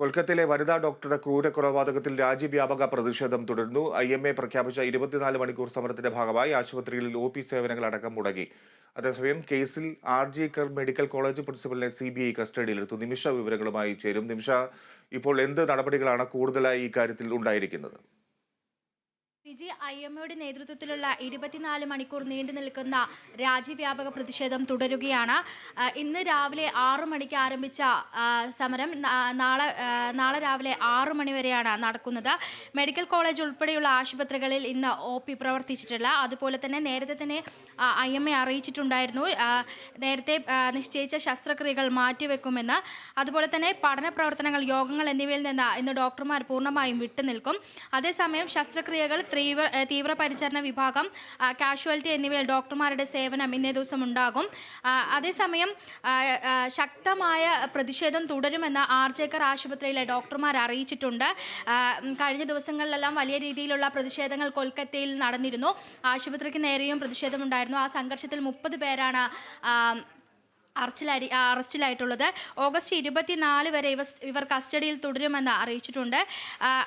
കൊൽക്കത്തയിലെ വനിതാ ഡോക്ടറുടെ ക്രൂര കൊലപാതകത്തിൽ രാജ്യവ്യാപക പ്രതിഷേധം തുടരുന്നു. ഐ എം എ പ്രഖ്യാപിച്ച ഇരുപത്തിനാല് മണിക്കൂർ സമരത്തിന്റെ ഭാഗമായി ആശുപത്രികളിൽ ഒ പി സേവനങ്ങൾ അടക്കം മുടങ്ങി. അതേസമയം കേസിൽ R G Kar medical college പ്രിൻസിപ്പലിനെ C B I കസ്റ്റഡിയിലെടുത്തു. നിമിഷ വിവരങ്ങളുമായി ചേരും. നിമിഷ ഇപ്പോൾ എന്ത് നടപടികളാണ് കൂടുതലായി ഇക്കാര്യത്തിൽ കാര്യത്തിൽ ഉണ്ടായിരിക്കുന്നത്? ഫിജി ഐ എം ഒയുടെ നേതൃത്വത്തിലുള്ള ഇരുപത്തിനാല് മണിക്കൂർ നീണ്ടു നിൽക്കുന്ന രാജ്യവ്യാപക പ്രതിഷേധം തുടരുകയാണ്. ഇന്ന് രാവിലെ ആറു മണിക്ക് ആരംഭിച്ച സമരം നാളെ നാളെ രാവിലെ ആറു മണി വരെയാണ് നടക്കുന്നത്. മെഡിക്കൽ കോളേജ് ഉൾപ്പെടെയുള്ള ആശുപത്രികളിൽ ഇന്ന് ഒ പി പ്രവർത്തിച്ചിട്ടില്ല. അതുപോലെ തന്നെ നേരത്തെ തന്നെ ഐ എം എ അറിയിച്ചിട്ടുണ്ടായിരുന്നു നേരത്തെ നിശ്ചയിച്ച ശസ്ത്രക്രിയകൾ മാറ്റിവെക്കുമെന്ന്. അതുപോലെ തന്നെ പഠന പ്രവർത്തനങ്ങൾ യോഗങ്ങൾ എന്നിവയിൽ നിന്ന് ഇന്ന് ഡോക്ടർമാർ പൂർണമായും വിട്ടുനിൽക്കും. അതേസമയം ശസ്ത്രക്രിയകൾ തീവ്ര തീവ്ര പരിചരണ വിഭാഗം കാഷ്വാലിറ്റി എന്നിവയിൽ ഡോക്ടർമാരുടെ സേവനം ഇന്നേ ദിവസം ഉണ്ടാകും. അതേസമയം ശക്തമായ പ്രതിഷേധം തുടരുമെന്ന് ആർജേക്കർ ആശുപത്രിയിലെ ഡോക്ടർമാർ അറിയിച്ചിട്ടുണ്ട്. കഴിഞ്ഞ ദിവസങ്ങളിലെല്ലാം വലിയ രീതിയിലുള്ള പ്രതിഷേധങ്ങൾ കൊൽക്കത്തയിൽ നടന്നിരുന്നു. ആശുപത്രിക്ക് നേരെയും പ്രതിഷേധമുണ്ടായിരുന്നു. ആ സംഘർഷത്തിൽ മുപ്പത് പേരാണ് അറസ്റ്റിലായി അറസ്റ്റിലായിട്ടുള്ളത്. ഓഗസ്റ്റ് ഇരുപത്തിനാല് വരെ ഇവർ ഇവർ കസ്റ്റഡിയിൽ തുടരുമെന്ന് അറിയിച്ചിട്ടുണ്ട്.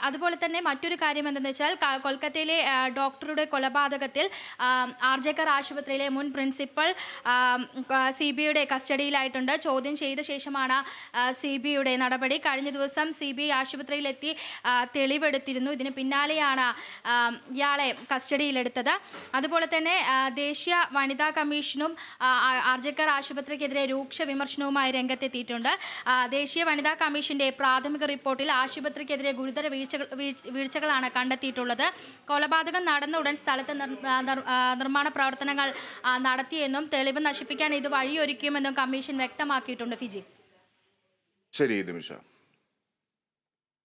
അതുപോലെ തന്നെ മറ്റൊരു കാര്യം എന്തെന്ന് വെച്ചാൽ കൊൽക്കത്തയിലെ ഡോക്ടറുടെ കൊലപാതകത്തിൽ ആർ ജെക്കർ ആശുപത്രിയിലെ മുൻ പ്രിൻസിപ്പൽ സി ബി ഐയുടെ കസ്റ്റഡിയിലായിട്ടുണ്ട്. ചോദ്യം ചെയ്ത ശേഷമാണ് സി ബി ഐയുടെ നടപടി. കഴിഞ്ഞ ദിവസം സി ബി ആശുപത്രിയിലെത്തി തെളിവെടുത്തിരുന്നു. ഇതിന് പിന്നാലെയാണ് ഇയാളെ കസ്റ്റഡിയിലെടുത്തത്. അതുപോലെ തന്നെ ദേശീയ വനിതാ കമ്മീഷനും ആർജക്കർ ആശുപത്രിക്കെതിരെ രൂക്ഷ വിമർശനവുമായി രംഗത്തെത്തിയിട്ടുണ്ട്. ദേശീയ വനിതാ കമ്മീഷന്റെ പ്രാഥമിക റിപ്പോർട്ടിൽ ആശുപത്രിക്കെതിരെ ഗുരുതര വീഴ്ച- വീഴ്ചകളാണ് കണ്ടെത്തിയിട്ടുള്ളത്. കൊലപാതകം നടന്ന ഉടൻ സ്ഥലത്ത് നിർമ്മാണ പ്രവർത്തനങ്ങൾ നടത്തിയെന്നും തെളിവ് നശിപ്പിക്കാൻ ഇത് വഴിയൊരുക്കുമെന്നും കമ്മീഷൻ വ്യക്തമാക്കിയിട്ടുണ്ട്. ഫിജി. ശരി നിമിഷ.